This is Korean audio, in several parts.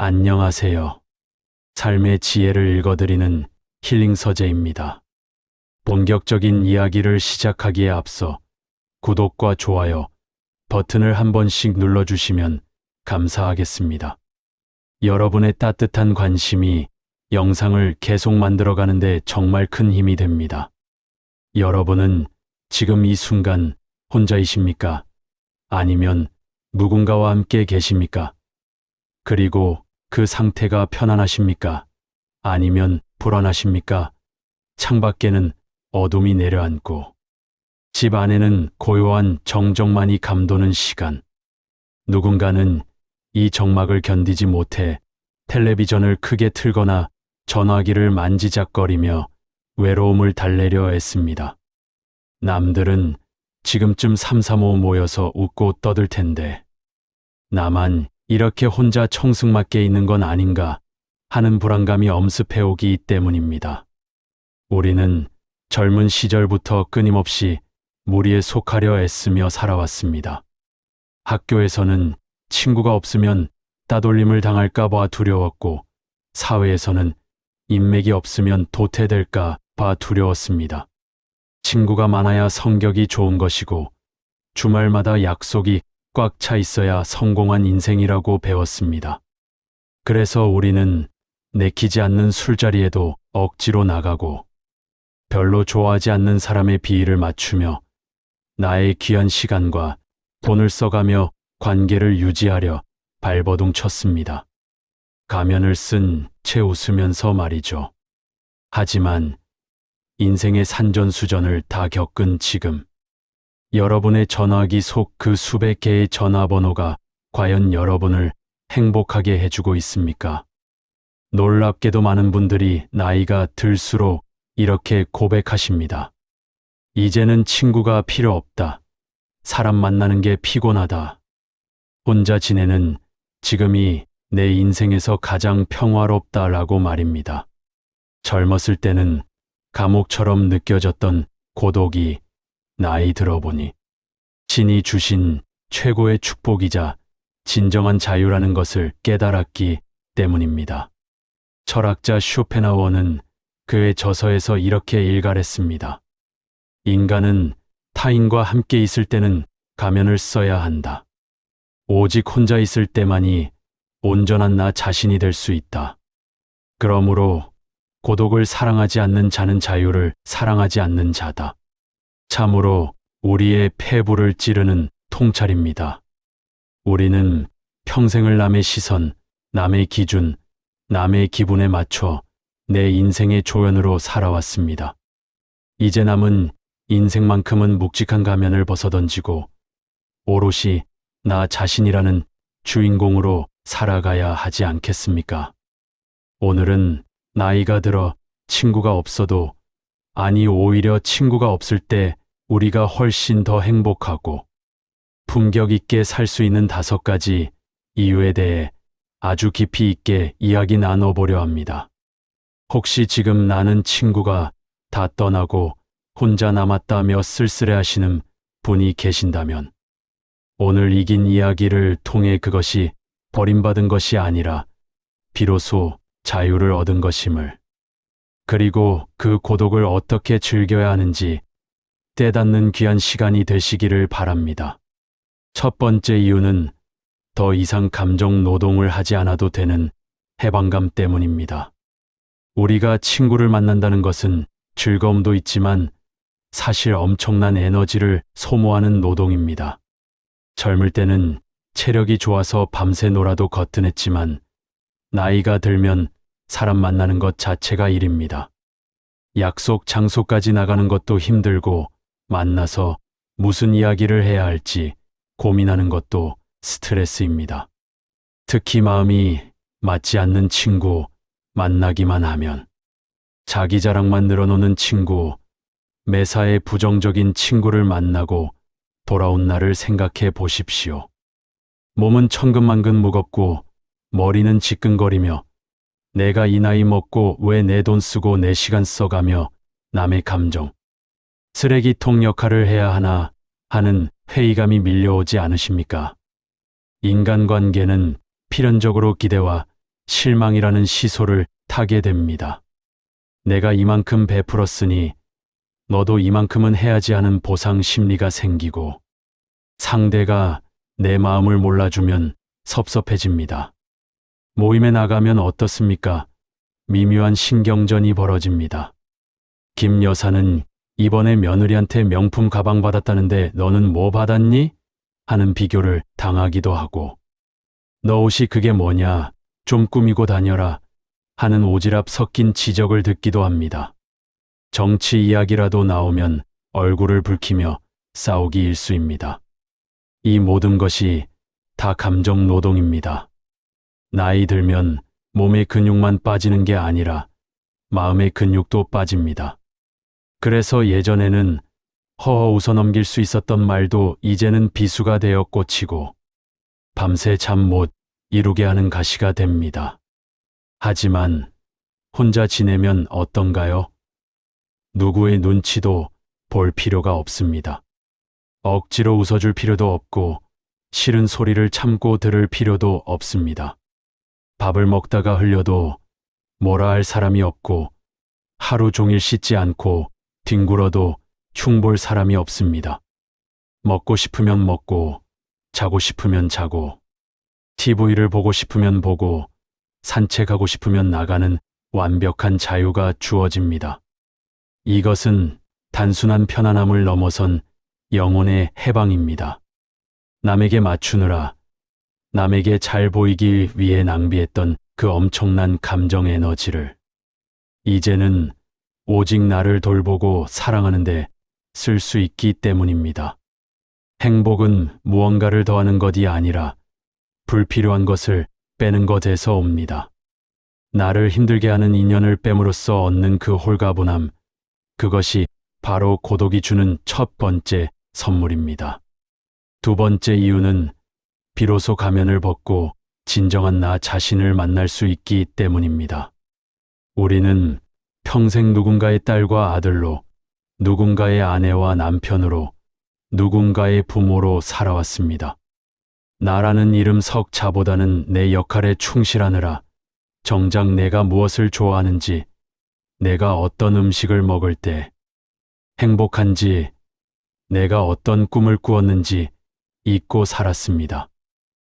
안녕하세요. 삶의 지혜를 읽어드리는 힐링 서재입니다. 본격적인 이야기를 시작하기에 앞서 구독과 좋아요 버튼을 한 번씩 눌러주시면 감사하겠습니다. 여러분의 따뜻한 관심이 영상을 계속 만들어가는데 정말 큰 힘이 됩니다. 여러분은 지금 이 순간 혼자이십니까? 아니면 누군가와 함께 계십니까? 그리고 그 상태가 편안하십니까? 아니면 불안하십니까? 창밖에는 어둠이 내려앉고 집 안에는 고요한 정적만이 감도는 시간. 누군가는 이 정막을 견디지 못해 텔레비전을 크게 틀거나 전화기를 만지작거리며 외로움을 달래려 애씁니다. 남들은 지금쯤 삼삼오오 모여서 웃고 떠들 텐데 나만 이렇게 혼자 청승맞게 있는 건 아닌가 하는 불안감이 엄습해오기 때문입니다. 우리는 젊은 시절부터 끊임없이 무리에 속하려 애쓰며 살아왔습니다. 학교에서는 친구가 없으면 따돌림을 당할까 봐 두려웠고, 사회에서는 인맥이 없으면 도태될까 봐 두려웠습니다. 친구가 많아야 성격이 좋은 것이고, 주말마다 약속이 꽉 차 있어야 성공한 인생이라고 배웠습니다. 그래서 우리는 내키지 않는 술자리에도 억지로 나가고 별로 좋아하지 않는 사람의 비위를 맞추며 나의 귀한 시간과 돈을 써가며 관계를 유지하려 발버둥 쳤습니다. 가면을 쓴 채 웃으면서 말이죠. 하지만 인생의 산전수전을 다 겪은 지금 여러분의 전화기 속 그 수백 개의 전화번호가 과연 여러분을 행복하게 해주고 있습니까? 놀랍게도 많은 분들이 나이가 들수록 이렇게 고백하십니다. 이제는 친구가 필요 없다. 사람 만나는 게 피곤하다. 혼자 지내는 지금이 내 인생에서 가장 평화롭다라고 말입니다. 젊었을 때는 감옥처럼 느껴졌던 고독이 나이 들어보니 신이 주신 최고의 축복이자 진정한 자유라는 것을 깨달았기 때문입니다. 철학자 쇼펜하워는 그의 저서에서 이렇게 일갈했습니다. 인간은 타인과 함께 있을 때는 가면을 써야 한다. 오직 혼자 있을 때만이 온전한 나 자신이 될 수 있다. 그러므로 고독을 사랑하지 않는 자는 자유를 사랑하지 않는 자다. 참으로 우리의 폐부를 찌르는 통찰입니다. 우리는 평생을 남의 시선, 남의 기준, 남의 기분에 맞춰 내 인생의 조연으로 살아왔습니다. 이제 남은 인생만큼은 묵직한 가면을 벗어던지고 오롯이 나 자신이라는 주인공으로 살아가야 하지 않겠습니까? 오늘은 나이가 들어 친구가 없어도 아니 오히려 친구가 없을 때 우리가 훨씬 더 행복하고 품격 있게 살 수 있는 다섯 가지 이유에 대해 아주 깊이 있게 이야기 나눠보려 합니다. 혹시 지금 나는 친구가 다 떠나고 혼자 남았다며 쓸쓸해 하시는 분이 계신다면 오늘 이긴 이야기를 통해 그것이 버림받은 것이 아니라 비로소 자유를 얻은 것임을 그리고 그 고독을 어떻게 즐겨야 하는지 때닿는 귀한 시간이 되시기를 바랍니다. 첫 번째 이유는 더 이상 감정 노동을 하지 않아도 되는 해방감 때문입니다. 우리가 친구를 만난다는 것은 즐거움도 있지만 사실 엄청난 에너지를 소모하는 노동입니다. 젊을 때는 체력이 좋아서 밤새 놀아도 거뜬했지만 나이가 들면 사람 만나는 것 자체가 일입니다. 약속 장소까지 나가는 것도 힘들고 만나서 무슨 이야기를 해야 할지 고민하는 것도 스트레스입니다. 특히 마음이 맞지 않는 친구 만나기만 하면 자기 자랑만 늘어놓는 친구, 매사에 부정적인 친구를 만나고 돌아온 날을 생각해 보십시오. 몸은 천근만근 무겁고 머리는 지끈거리며 내가 이 나이 먹고 왜 내 돈 쓰고 내 시간 써가며 남의 감정, 쓰레기통 역할을 해야 하나 하는 회의감이 밀려오지 않으십니까? 인간관계는 필연적으로 기대와 실망이라는 시소를 타게 됩니다. 내가 이만큼 베풀었으니 너도 이만큼은 해야지 하는 보상 심리가 생기고 상대가 내 마음을 몰라주면 섭섭해집니다. 모임에 나가면 어떻습니까? 미묘한 신경전이 벌어집니다. 김 여사는 이번에 며느리한테 명품 가방 받았다는데 너는 뭐 받았니? 하는 비교를 당하기도 하고 너 옷이 그게 뭐냐? 좀 꾸미고 다녀라. 하는 오지랖 섞인 지적을 듣기도 합니다. 정치 이야기라도 나오면 얼굴을 붉히며 싸우기 일쑤입니다. 이 모든 것이 다 감정 노동입니다. 나이 들면 몸의 근육만 빠지는 게 아니라 마음의 근육도 빠집니다. 그래서 예전에는 허허 웃어 넘길 수 있었던 말도 이제는 비수가 되어 꽂히고 밤새 잠 못 이루게 하는 가시가 됩니다. 하지만 혼자 지내면 어떤가요? 누구의 눈치도 볼 필요가 없습니다. 억지로 웃어줄 필요도 없고 싫은 소리를 참고 들을 필요도 없습니다. 밥을 먹다가 흘려도 뭐라 할 사람이 없고 하루 종일 씻지 않고 뒹굴어도 흉볼 사람이 없습니다. 먹고 싶으면 먹고 자고 싶으면 자고 TV를 보고 싶으면 보고 산책하고 싶으면 나가는 완벽한 자유가 주어집니다. 이것은 단순한 편안함을 넘어선 영혼의 해방입니다. 남에게 맞추느라 남에게 잘 보이기 위해 낭비했던 그 엄청난 감정 에너지를 이제는 오직 나를 돌보고 사랑하는데 쓸 수 있기 때문입니다. 행복은 무언가를 더하는 것이 아니라 불필요한 것을 빼는 것에서 옵니다. 나를 힘들게 하는 인연을 뺨으로써 얻는 그 홀가분함, 그것이 바로 고독이 주는 첫 번째 선물입니다. 두 번째 이유는 비로소 가면을 벗고 진정한 나 자신을 만날 수 있기 때문입니다. 우리는 평생 누군가의 딸과 아들로, 누군가의 아내와 남편으로, 누군가의 부모로 살아왔습니다. 나라는 이름 석자보다는 내 역할에 충실하느라 정작 내가 무엇을 좋아하는지, 내가 어떤 음식을 먹을 때 행복한지, 내가 어떤 꿈을 꾸었는지 잊고 살았습니다.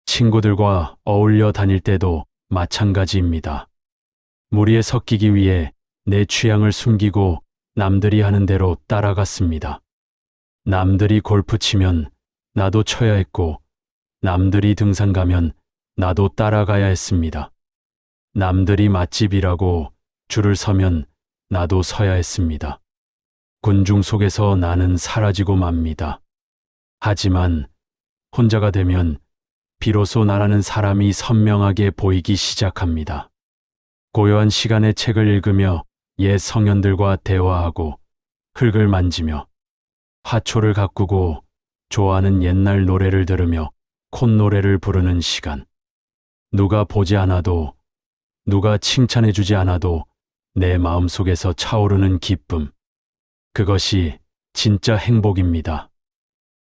친구들과 어울려 다닐 때도 마찬가지입니다. 무리에 섞이기 위해 내 취향을 숨기고 남들이 하는 대로 따라갔습니다. 남들이 골프 치면 나도 쳐야 했고, 남들이 등산 가면 나도 따라가야 했습니다. 남들이 맛집이라고 줄을 서면 나도 서야 했습니다. 군중 속에서 나는 사라지고 맙니다. 하지만 혼자가 되면 비로소 나라는 사람이 선명하게 보이기 시작합니다. 고요한 시간에 책을 읽으며 옛 성현들과 대화하고 흙을 만지며 화초를 가꾸고 좋아하는 옛날 노래를 들으며 콧노래를 부르는 시간. 누가 보지 않아도 누가 칭찬해 주지 않아도 내 마음속에서 차오르는 기쁨. 그것이 진짜 행복입니다.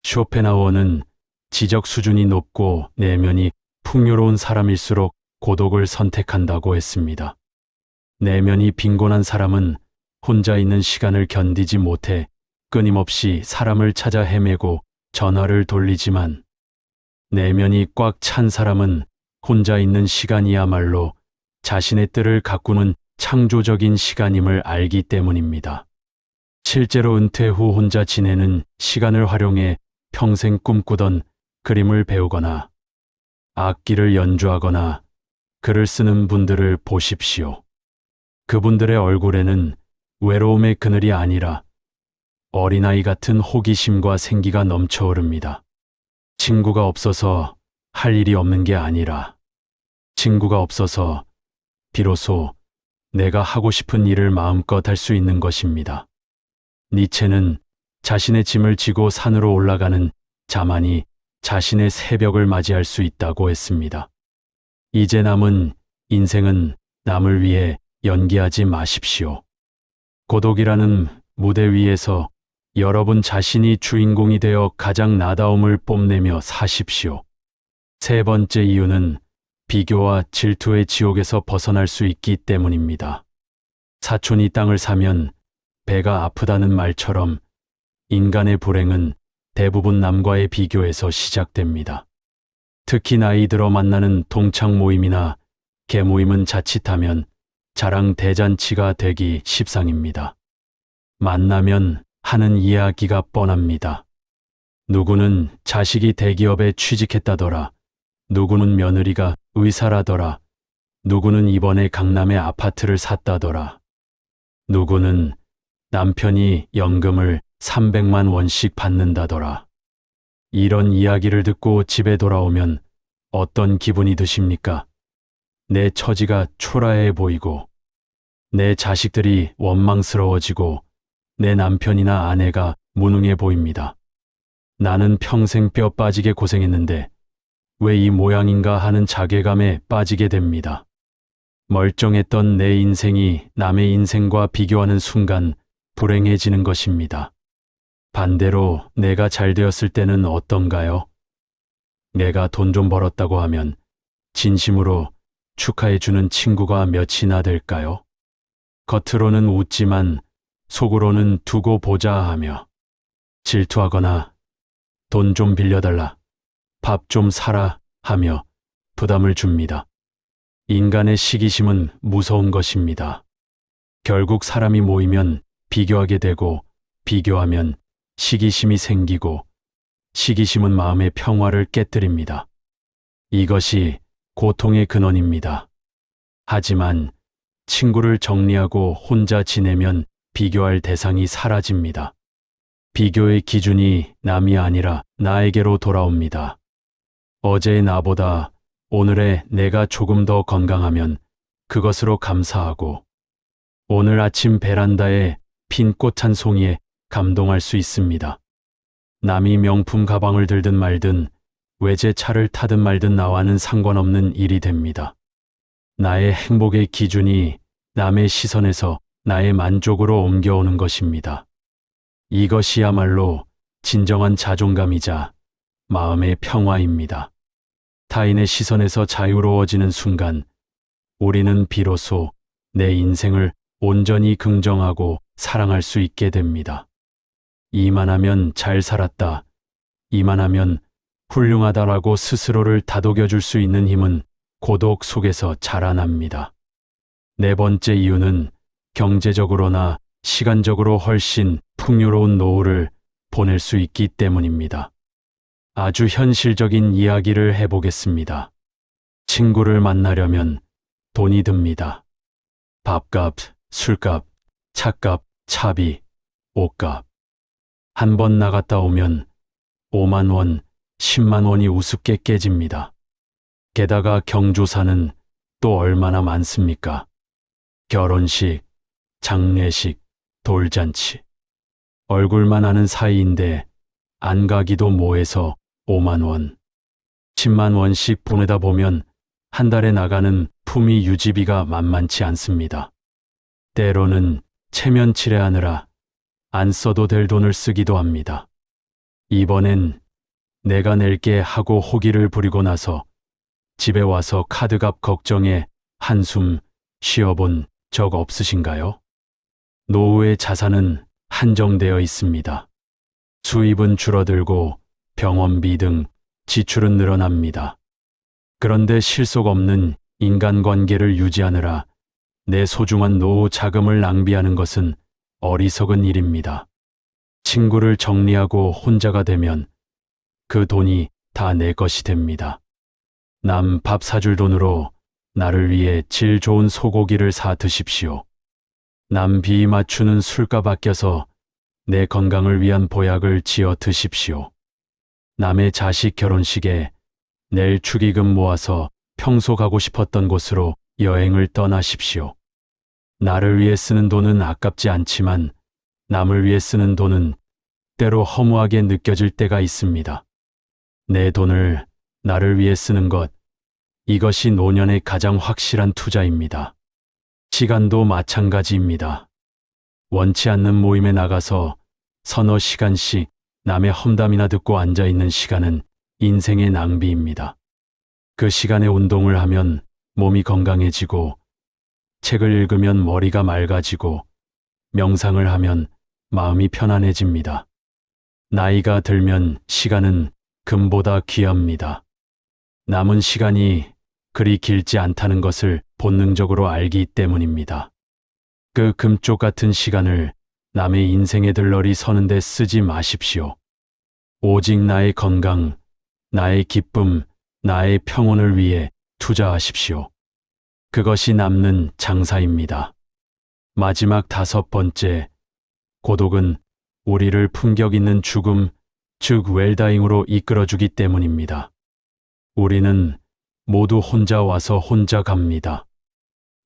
쇼펜하워는 지적 수준이 높고 내면이 풍요로운 사람일수록 고독을 선택한다고 했습니다. 내면이 빈곤한 사람은 혼자 있는 시간을 견디지 못해 끊임없이 사람을 찾아 헤매고 전화를 돌리지만 내면이 꽉 찬 사람은 혼자 있는 시간이야말로 자신의 뜻을 가꾸는 창조적인 시간임을 알기 때문입니다. 실제로 은퇴 후 혼자 지내는 시간을 활용해 평생 꿈꾸던 그림을 배우거나 악기를 연주하거나 글을 쓰는 분들을 보십시오. 그분들의 얼굴에는 외로움의 그늘이 아니라 어린아이 같은 호기심과 생기가 넘쳐 흐릅니다. 친구가 없어서 할 일이 없는 게 아니라 친구가 없어서 비로소 내가 하고 싶은 일을 마음껏 할 수 있는 것입니다. 니체는 자신의 짐을 지고 산으로 올라가는 자만이 자신의 새벽을 맞이할 수 있다고 했습니다. 이제 남은 인생은 남을 위해 연기하지 마십시오. 고독이라는 무대 위에서 여러분 자신이 주인공이 되어 가장 나다움을 뽐내며 사십시오. 세 번째 이유는 비교와 질투의 지옥에서 벗어날 수 있기 때문입니다. 사촌이 땅을 사면 배가 아프다는 말처럼 인간의 불행은 대부분 남과의 비교에서 시작됩니다. 특히 나이 들어 만나는 동창 모임이나 개 모임은 자칫하면 자랑 대잔치가 되기 십상입니다. 만나면 하는 이야기가 뻔합니다. 누구는 자식이 대기업에 취직했다더라. 누구는 며느리가 의사라더라. 누구는 이번에 강남에 아파트를 샀다더라. 누구는 남편이 연금을 300만 원씩 받는다더라. 이런 이야기를 듣고 집에 돌아오면 어떤 기분이 드십니까? 내 처지가 초라해 보이고, 내 자식들이 원망스러워지고, 내 남편이나 아내가 무능해 보입니다. 나는 평생 뼈 빠지게 고생했는데, 왜 이 모양인가 하는 자괴감에 빠지게 됩니다. 멀쩡했던 내 인생이 남의 인생과 비교하는 순간 불행해지는 것입니다. 반대로 내가 잘 되었을 때는 어떤가요? 내가 돈 좀 벌었다고 하면 진심으로 축하해 주는 친구가 몇이나 될까요? 겉으로는 웃지만 속으로는 두고 보자 하며 질투하거나 돈 좀 빌려달라, 밥 좀 사라 하며 부담을 줍니다. 인간의 시기심은 무서운 것입니다. 결국 사람이 모이면 비교하게 되고 비교하면 시기심이 생기고 시기심은 마음의 평화를 깨뜨립니다. 이것이 고통의 근원입니다. 하지만 친구를 정리하고 혼자 지내면 비교할 대상이 사라집니다. 비교의 기준이 남이 아니라 나에게로 돌아옵니다. 어제의 나보다 오늘의 내가 조금 더 건강하면 그것으로 감사하고 오늘 아침 베란다에 핀 꽃 한 송이에 감동할 수 있습니다. 남이 명품 가방을 들든 말든 외제 차를 타든 말든 나와는 상관없는 일이 됩니다. 나의 행복의 기준이 남의 시선에서 나의 만족으로 옮겨오는 것입니다. 이것이야말로 진정한 자존감이자 마음의 평화입니다. 타인의 시선에서 자유로워지는 순간 우리는 비로소 내 인생을 온전히 긍정하고 사랑할 수 있게 됩니다. 이만하면 잘 살았다. 이만하면 훌륭하다라고 스스로를 다독여 줄 수 있는 힘은 고독 속에서 자라납니다. 네 번째 이유는 경제적으로나 시간적으로 훨씬 풍요로운 노후를 보낼 수 있기 때문입니다. 아주 현실적인 이야기를 해보겠습니다. 친구를 만나려면 돈이 듭니다. 밥값, 술값, 차값, 차비, 옷값. 한 번 나갔다 오면 5만 원, 10만 원이 우습게 깨집니다. 게다가 경조사는 또 얼마나 많습니까? 결혼식, 장례식, 돌잔치. 얼굴만 아는 사이인데 안 가기도 뭐해서 5만 원, 10만 원씩 보내다 보면 한 달에 나가는 품위 유지비가 만만치 않습니다. 때로는 체면 칠해하느라 안 써도 될 돈을 쓰기도 합니다. 이번엔 내가 낼게 하고 호기를 부리고 나서 집에 와서 카드값 걱정에 한숨 쉬어본 적 없으신가요? 노후의 자산은 한정되어 있습니다. 수입은 줄어들고 병원비 등 지출은 늘어납니다. 그런데 실속 없는 인간관계를 유지하느라 내 소중한 노후 자금을 낭비하는 것은 어리석은 일입니다. 친구를 정리하고 혼자가 되면 그 돈이 다 내 것이 됩니다. 남 밥 사줄 돈으로 나를 위해 질 좋은 소고기를 사 드십시오. 남 비 맞추는 술값 아껴서 내 건강을 위한 보약을 지어 드십시오. 남의 자식 결혼식에 낼 축의금 모아서 평소 가고 싶었던 곳으로 여행을 떠나십시오. 나를 위해 쓰는 돈은 아깝지 않지만 남을 위해 쓰는 돈은 때로 허무하게 느껴질 때가 있습니다. 내 돈을 나를 위해 쓰는 것, 이것이 노년의 가장 확실한 투자입니다. 시간도 마찬가지입니다. 원치 않는 모임에 나가서 서너 시간씩 남의 험담이나 듣고 앉아 있는 시간은 인생의 낭비입니다. 그 시간에 운동을 하면 몸이 건강해지고 책을 읽으면 머리가 맑아지고 명상을 하면 마음이 편안해집니다. 나이가 들면 시간은 금보다 귀합니다. 남은 시간이 그리 길지 않다는 것을 본능적으로 알기 때문입니다. 그 금쪽 같은 시간을 남의 인생에 들러리 서는데 쓰지 마십시오. 오직 나의 건강, 나의 기쁨, 나의 평온을 위해 투자하십시오. 그것이 남는 장사입니다. 마지막 다섯 번째, 고독은 우리를 품격 있는 죽음, 즉 웰다잉으로 이끌어주기 때문입니다. 우리는 모두 혼자 와서 혼자 갑니다.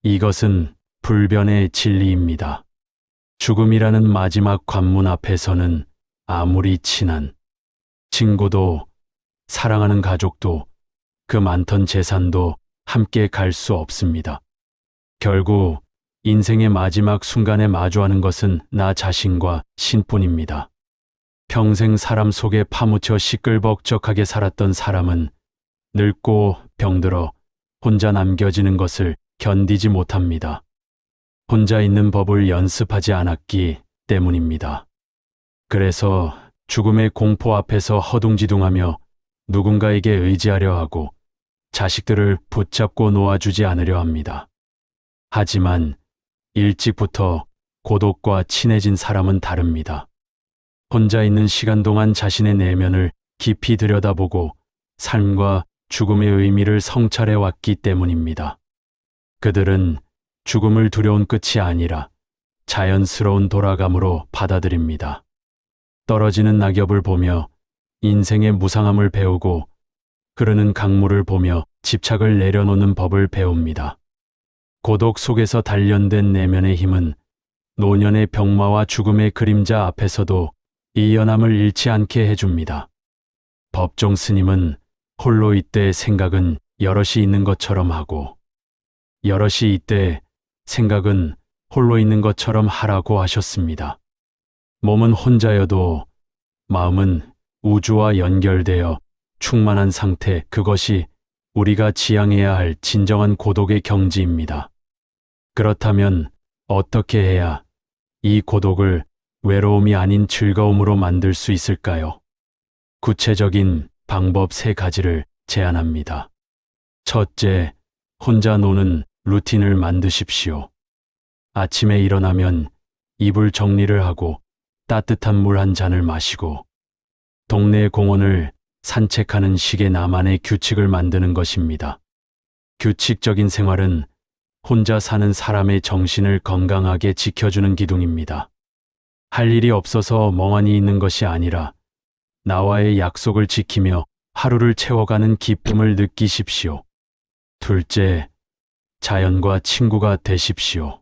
이것은 불변의 진리입니다. 죽음이라는 마지막 관문 앞에서는 아무리 친한 친구도 사랑하는 가족도 그 많던 재산도 함께 갈 수 없습니다. 결국 인생의 마지막 순간에 마주하는 것은 나 자신과 신뿐입니다. 평생 사람 속에 파묻혀 시끌벅적하게 살았던 사람은 늙고 병들어 혼자 남겨지는 것을 견디지 못합니다. 혼자 있는 법을 연습하지 않았기 때문입니다. 그래서 죽음의 공포 앞에서 허둥지둥하며 누군가에게 의지하려 하고 자식들을 붙잡고 놓아주지 않으려 합니다. 하지만 일찍부터 고독과 친해진 사람은 다릅니다. 혼자 있는 시간 동안 자신의 내면을 깊이 들여다보고 삶과 죽음의 의미를 성찰해 왔기 때문입니다. 그들은 죽음을 두려운 끝이 아니라 자연스러운 돌아감으로 받아들입니다. 떨어지는 낙엽을 보며 인생의 무상함을 배우고 흐르는 강물을 보며 집착을 내려놓는 법을 배웁니다. 고독 속에서 단련된 내면의 힘은 노년의 병마와 죽음의 그림자 앞에서도 이 연함을 잃지 않게 해줍니다. 법정 스님은 홀로 이때 생각은 여럿이 있는 것처럼 하고 여럿이 이때 생각은 홀로 있는 것처럼 하라고 하셨습니다. 몸은 혼자여도 마음은 우주와 연결되어 충만한 상태, 그것이 우리가 지향해야 할 진정한 고독의 경지입니다. 그렇다면 어떻게 해야 이 고독을 외로움이 아닌 즐거움으로 만들 수 있을까요? 구체적인 방법 세 가지를 제안합니다. 첫째, 혼자 노는 루틴을 만드십시오. 아침에 일어나면 이불 정리를 하고 따뜻한 물 한 잔을 마시고 동네 공원을 산책하는 식의 나만의 규칙을 만드는 것입니다. 규칙적인 생활은 혼자 사는 사람의 정신을 건강하게 지켜주는 기둥입니다. 할 일이 없어서 멍하니 있는 것이 아니라 나와의 약속을 지키며 하루를 채워가는 기쁨을 느끼십시오. 둘째, 자연과 친구가 되십시오.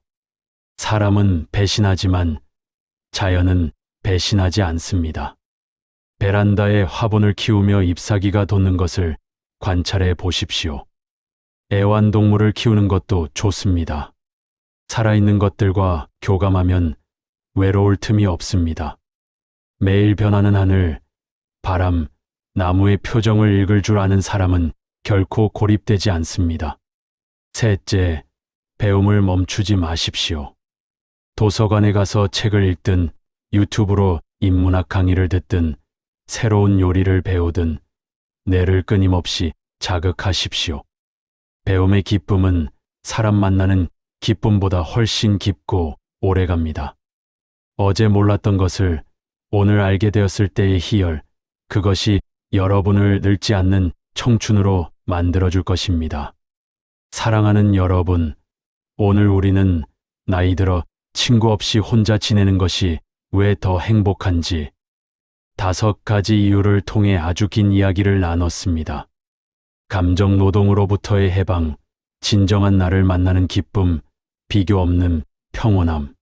사람은 배신하지만 자연은 배신하지 않습니다. 베란다에 화분을 키우며 잎사귀가 돋는 것을 관찰해 보십시오. 애완동물을 키우는 것도 좋습니다. 살아있는 것들과 교감하면 외로울 틈이 없습니다. 매일 변하는 하늘, 바람, 나무의 표정을 읽을 줄 아는 사람은 결코 고립되지 않습니다. 셋째, 배움을 멈추지 마십시오. 도서관에 가서 책을 읽든 유튜브로 인문학 강의를 듣든 새로운 요리를 배우든 뇌를 끊임없이 자극하십시오. 배움의 기쁨은 사람 만나는 기쁨보다 훨씬 깊고 오래 갑니다. 어제 몰랐던 것을 오늘 알게 되었을 때의 희열, 그것이 여러분을 늙지 않는 청춘으로 만들어줄 것입니다. 사랑하는 여러분, 오늘 우리는 나이 들어 친구 없이 혼자 지내는 것이 왜 더 행복한지 다섯 가지 이유를 통해 아주 긴 이야기를 나눴습니다. 감정 노동으로부터의 해방, 진정한 나를 만나는 기쁨, 비교 없는 평온함,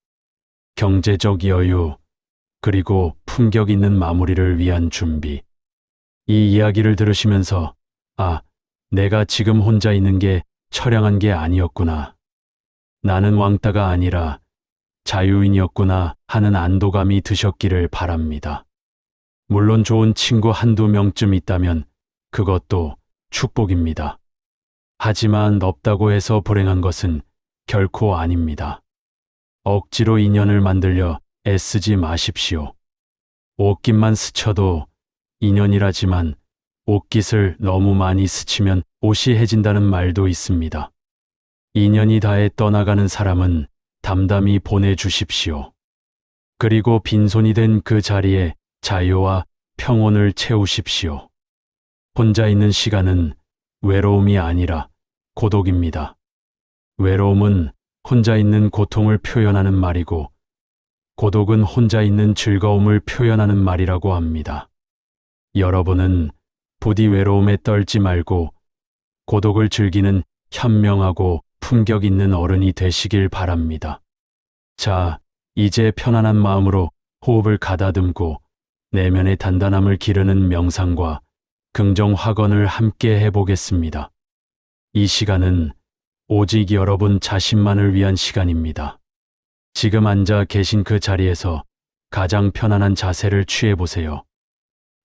경제적 여유, 그리고 품격 있는 마무리를 위한 준비. 이 이야기를 들으시면서, 아, 내가 지금 혼자 있는 게 처량한 게 아니었구나. 나는 왕따가 아니라 자유인이었구나 하는 안도감이 드셨기를 바랍니다. 물론 좋은 친구 한두 명쯤 있다면 그것도 축복입니다. 하지만 없다고 해서 불행한 것은 결코 아닙니다. 억지로 인연을 만들려 애쓰지 마십시오. 옷깃만 스쳐도 인연이라지만 옷깃을 너무 많이 스치면 옷이 해진다는 말도 있습니다. 인연이 다해 떠나가는 사람은 담담히 보내주십시오. 그리고 빈손이 된 그 자리에 자유와 평온을 채우십시오. 혼자 있는 시간은 외로움이 아니라 고독입니다. 외로움은 혼자 있는 고통을 표현하는 말이고, 고독은 혼자 있는 즐거움을 표현하는 말이라고 합니다. 여러분은 부디 외로움에 떨지 말고 고독을 즐기는 현명하고 품격 있는 어른이 되시길 바랍니다. 자, 이제 편안한 마음으로 호흡을 가다듬고 내면의 단단함을 기르는 명상과 긍정 확언을 함께 해보겠습니다. 이 시간은 오직 여러분 자신만을 위한 시간입니다. 지금 앉아 계신 그 자리에서 가장 편안한 자세를 취해보세요.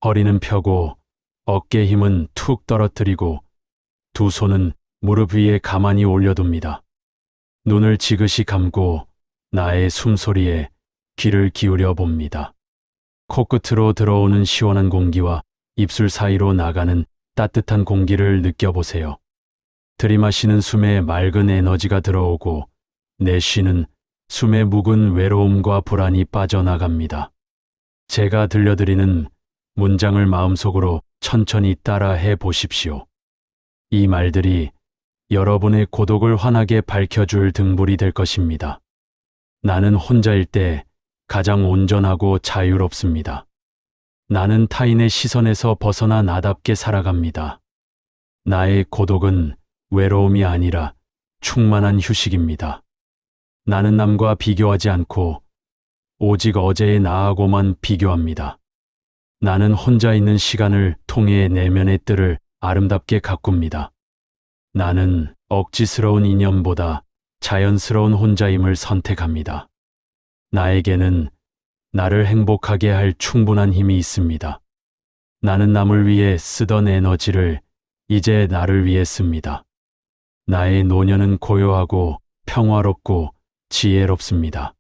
허리는 펴고 어깨 힘은 툭 떨어뜨리고 두 손은 무릎 위에 가만히 올려둡니다. 눈을 지그시 감고 나의 숨소리에 귀를 기울여 봅니다. 코끝으로 들어오는 시원한 공기와 입술 사이로 나가는 따뜻한 공기를 느껴보세요. 들이마시는 숨에 맑은 에너지가 들어오고 내쉬는 숨에 묵은 외로움과 불안이 빠져나갑니다. 제가 들려드리는 문장을 마음속으로 천천히 따라 해 보십시오. 이 말들이 여러분의 고독을 환하게 밝혀줄 등불이 될 것입니다. 나는 혼자일 때 가장 온전하고 자유롭습니다. 나는 타인의 시선에서 벗어나 나답게 살아갑니다. 나의 고독은 외로움이 아니라 충만한 휴식입니다. 나는 남과 비교하지 않고 오직 어제의 나하고만 비교합니다. 나는 혼자 있는 시간을 통해 내면의 뜰을 아름답게 가꿉니다. 나는 억지스러운 인연보다 자연스러운 혼자임을 선택합니다. 나에게는 나를 행복하게 할 충분한 힘이 있습니다. 나는 남을 위해 쓰던 에너지를 이제 나를 위해 씁니다. 나의 노년은 고요하고 평화롭고 지혜롭습니다.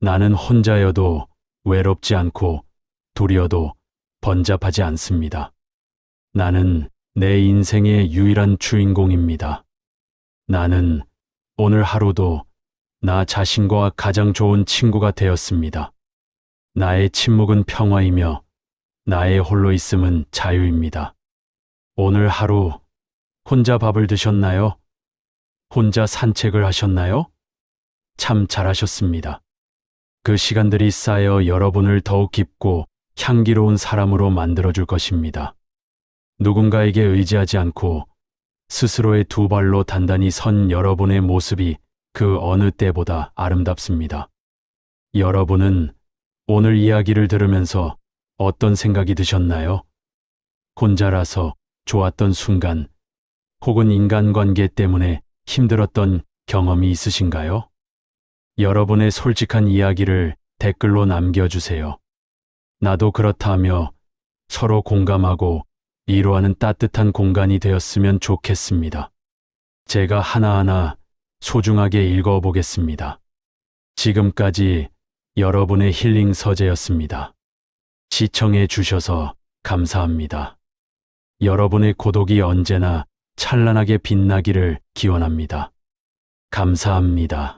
나는 혼자여도 외롭지 않고 둘이어도 번잡하지 않습니다. 나는 내 인생의 유일한 주인공입니다. 나는 오늘 하루도 나 자신과 가장 좋은 친구가 되었습니다. 나의 침묵은 평화이며 나의 홀로 있음은 자유입니다. 오늘 하루 혼자 밥을 드셨나요? 혼자 산책을 하셨나요? 참 잘하셨습니다. 그 시간들이 쌓여 여러분을 더욱 깊고 향기로운 사람으로 만들어줄 것입니다. 누군가에게 의지하지 않고 스스로의 두 발로 단단히 선 여러분의 모습이 그 어느 때보다 아름답습니다. 여러분은 오늘 이야기를 들으면서 어떤 생각이 드셨나요? 혼자라서 좋았던 순간 혹은 인간관계 때문에 힘들었던 경험이 있으신가요? 여러분의 솔직한 이야기를 댓글로 남겨주세요. 나도 그렇다며 서로 공감하고 이로하는 따뜻한 공간이 되었으면 좋겠습니다. 제가 하나하나 소중하게 읽어보겠습니다. 지금까지 여러분의 힐링 서재였습니다. 시청해 주셔서 감사합니다. 여러분의 고독이 언제나 찬란하게 빛나기를 기원합니다. 감사합니다.